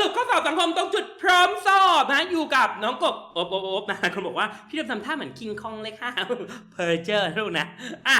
รุปข้อสอบสังคมตรงจุดพร้อมสอบนะอยู่กับน้องกบโอบโอบโอบนะคนบอกว่าพี่เริ่มทำท่าเหมือนคิงคองเลยค่ะเพอร์เจอร์ลูกนะอะ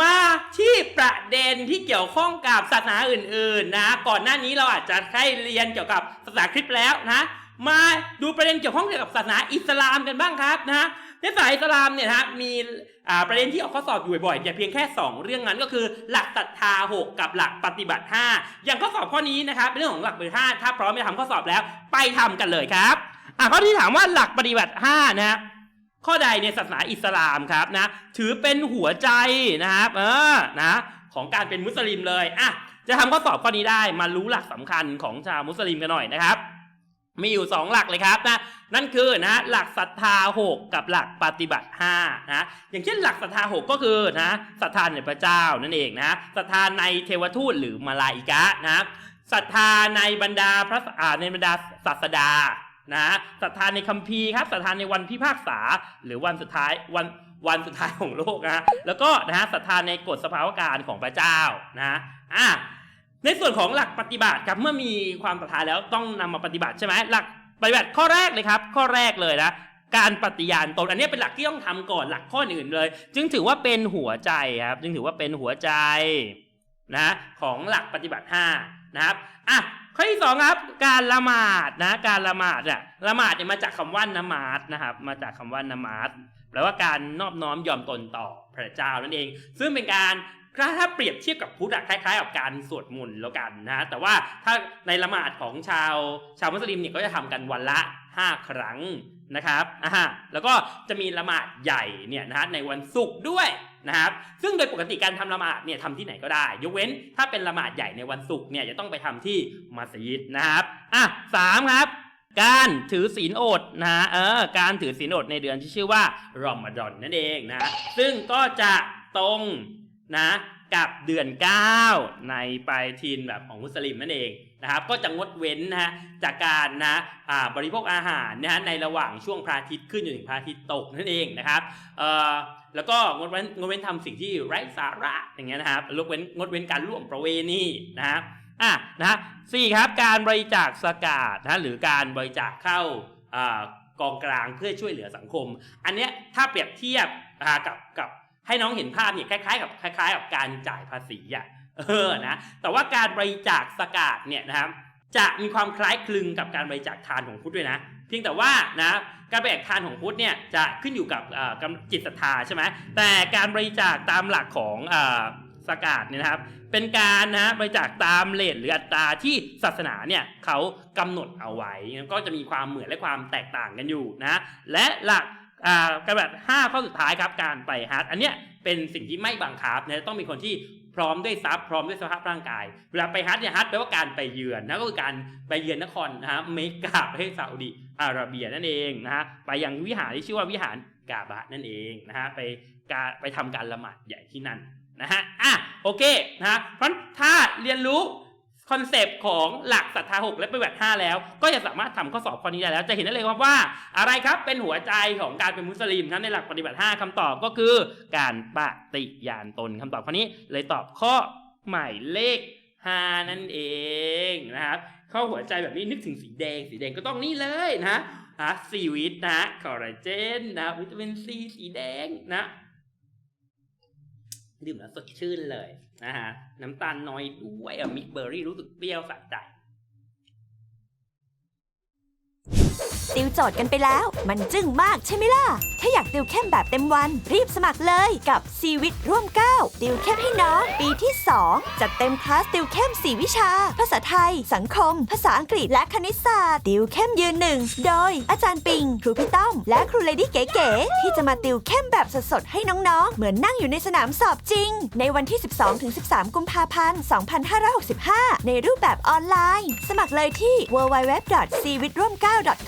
มาที่ประเด็นที่เกี่ยวข้องกับศาสนาอื่น ๆ นะ ก่อนหน้านี้เราอาจจะได้เรียนเกี่ยวกับศาสนาคริสต์แล้วนะ มาดูประเด็นเกี่ยวข้องเกี่ยวกับศาสนาอิสลามกันบ้างครับนะ ในศาสนาอิสลามเนี่ยนะมีประเด็นที่ออกข้อสอบอยู่บ่อยๆอย่าเพียงแค่ 2 เรื่องนั้นก็คือ หลักศรัทธา 6 กับหลักปฏิบัติ 5 อย่างข้อสอบข้อนี้นะครับเป็นเรื่องของหลักปฏิบัติ5ถ้าพร้อมจะทำข้อสอบแล้วไปทำกันเลยครับอะข้อที่ถามว่าหลักปฏิบัติ5นะข้อใดในศาสนาอิสลามครับนะถือเป็นหัวใจนะครับเออนะของการเป็นมุสลิมเลยอะจะทำข้อสอบข้อนี้ได้มารู้หลักสำคัญของชาวมุสลิมกันหน่อยนะครับ มีอยู่ 2 หลักเลยครับนะนั่นคือนะหลักศรัทธา 6 กับหลักปฏิบัติ5นะอย่างเช่นหลักศรัทธา 6 ก็คือนะศรัทธาในพระเจ้านั่นเองนะศรัทธาในเทวทูตหรือมาลาอิกะนะศรัทธาในบรรดาพระอาในบรรดาศาสดานะศรัทธาในคัมภีร์ครับศรัทธาในวันพิพากษา หรือวันสุดท้ายวันวันสุดท้ายของโลกนะแล้วก็นะฮะศรัทธาในกฎสภาวการของพระเจ้านะอะ ในส่วนของหลักปฏิบัติครับเมื่อมีความศรัทธาแล้วต้องนำมาปฏิบัติใช่ไหมหลักปฏิบัติข้อแรกเลยครับ ข้อแรกเลยนะการปฏิญาณตนอันนี้เป็นหลักที่ต้องทำก่อนหลักข้ออื่นเลย จึงถือว่าเป็นหัวใจครับ จึงถือว่าเป็นหัวใจนะของหลักปฏิบัติ5นะครับอะข้อที่สองครับ การละหมาดนะการละหมาดอะละหมาดเนี่ยมาจากคำว่านมาดนะครับ มาจากคำว่านมาดแปลว่าการนอบน้อมยอมตนต่อพระเจ้านั่นเอง ซึ่งเป็นการ ถ้าถ้าเปรียบเทียบกับพุทธคล้ายๆกับการสวดมนต์แล้วกันนะแต่ว่าถ้าในละหมาดของชาวชาวมุสลิมเนี่ยก็จะทำกันวันละ 5 ครั้งนะครับอ่าแล้วก็จะมีละหมาดใหญ่เนี่ยนะฮะในวันศุกร์ด้วยนะครับ ซึ่งโดยปกติการทำละหมาดเนี่ยทำที่ไหนก็ได้ ยกเว้นถ้าเป็นละหมาดใหญ่ในวันศุกร์เนี่ยจะต้องไปทำที่มัสยิดนะครับอะสามครับการถือศีลอดนะเออการถือศีลอดในเดือนที่ชื่อว่ารอมฎอนนั่นเองนะซึ่งก็จะตรง นะกับเดือน 9 ในปลายทีนแบบของมุสลิมนั่นเองนะครับก็จะงดเว้นนะฮะจากการนะบริโภคอาหารนะฮะในระหว่างช่วงพระอาทิตย์ขึ้นจนถึงพระอาทิตย์ตกนั่นเองนะครับเอ่อแล้วก็งดเว้นงดเว้นทำสิ่งที่ไร้สาระอย่างเงี้ยนะครับงดเว้นงดเว้นการร่วมประเวณีนะครับอะนะสี่ครับการบริจาคสกาดนะหรือการบริจาคเข้าอ่ากองกลางเพื่อช่วยเหลือสังคม อันเนี้ยถ้าเปรียบเทียบกับกับ ให้น้องเห็นภาพเนี่ยคล้ายๆกับคล้าย ๆ กับการจ่ายภาษีอะเออนะแต่ว่าการบริจาคสกาดเนี่ยนะครับจะมีความคล้ายคลึงกับการบริจาคทานของพุทธด้วยนะ เพียงแต่ว่านะการบริจาคทานของพุทธเนี่ยจะขึ้นอยู่กับจิตศรัทธาใช่ไหมแต่การบริจาคตามหลักของอ่าสกาดเนี่ยนะครับ เป็นการนะบริจาคตามเลทหรืออัตราที่ศาสนาเนี่ยเขากำหนดเอาไว้ก็จะมีความเหมือนและความแตกต่างกันอยู่นะและหลัก การแบบ5ข้อสุดท้ายครับการไปฮัทอันเนี้ยเป็นสิ่งที่ไม่บังคับนะต้องมีคนที่พร้อมด้วยทรัพย์พร้อมด้วยสภาพร่างกาย เวลาไปฮัทเนี่ยฮัทแปลว่าการไปเยือนนะก็คือการไปเยือนนครนะฮะเมกาประเทศซาอุดิอาระเบียนั่นเองนะฮะไปยังวิหารที่ชื่อว่าวิหารกาบะนั่นเองนะฮะไปกาไปทำการละหมาดใหญ่ที่นั่นนะฮะอะโอเคนะฮะเพราะถ้าเรียนรู้ คอนเซปต์ของหลักศรัทธาหกและปฏิบัติห้าแล้ว ก็จะสามารถทำข้อสอบข้อนี้ได้แล้ว จะเห็นได้เลยครับว่า อะไรครับเป็นหัวใจของการเป็นมุสลิมครับในหลักปฏิบัติ 5คำตอบก็คือ การปฏิญาณตนคำตอบข้อนี้ เลยตอบข้อหมายเลข 5 นั่นเองนะครับข้อหัวใจแบบนี้นึกถึงสีแดงสีแดงก็ต้องนี่เลยนะฮะซีวิตนะคอลลาเจนนะวิตามินซีสีแดงนะ ดื่มแล้วสดชื่นเลยนะฮะน้ำตาลน้อยด้วยอะมิกเบอร์รี่รู้สึกเปรี้ยวสะใจ ติวโจทย์กันไปแล้ว มันจึ้งมากใช่ไหมล่ะ ถ้าอยากติวเข้มแบบเต็มวัน รีบสมัครเลยกับซีวิตร่วม9ติวเข้มให้น้องปีที่ 2 จัดเต็มคลาสติวเข้ม 4 วิชา ภาษาไทย สังคม ภาษาอังกฤษและคณิตศาสตร์ ติวเข้มยืนหนึ่งโดย อาจารย์ปิง ครูพี่ต้อม และครูเลดี้เก๋ๆที่จะมาติวเข้มแบบสดๆให้น้องๆ เหมือนนั่งอยู่ในสนามสอบจริง ในวันที่ 12-13 กุมภาพันธ์ 2565 ในรูปแบบออนไลน์ สมัครเลยที่ www.cw9.com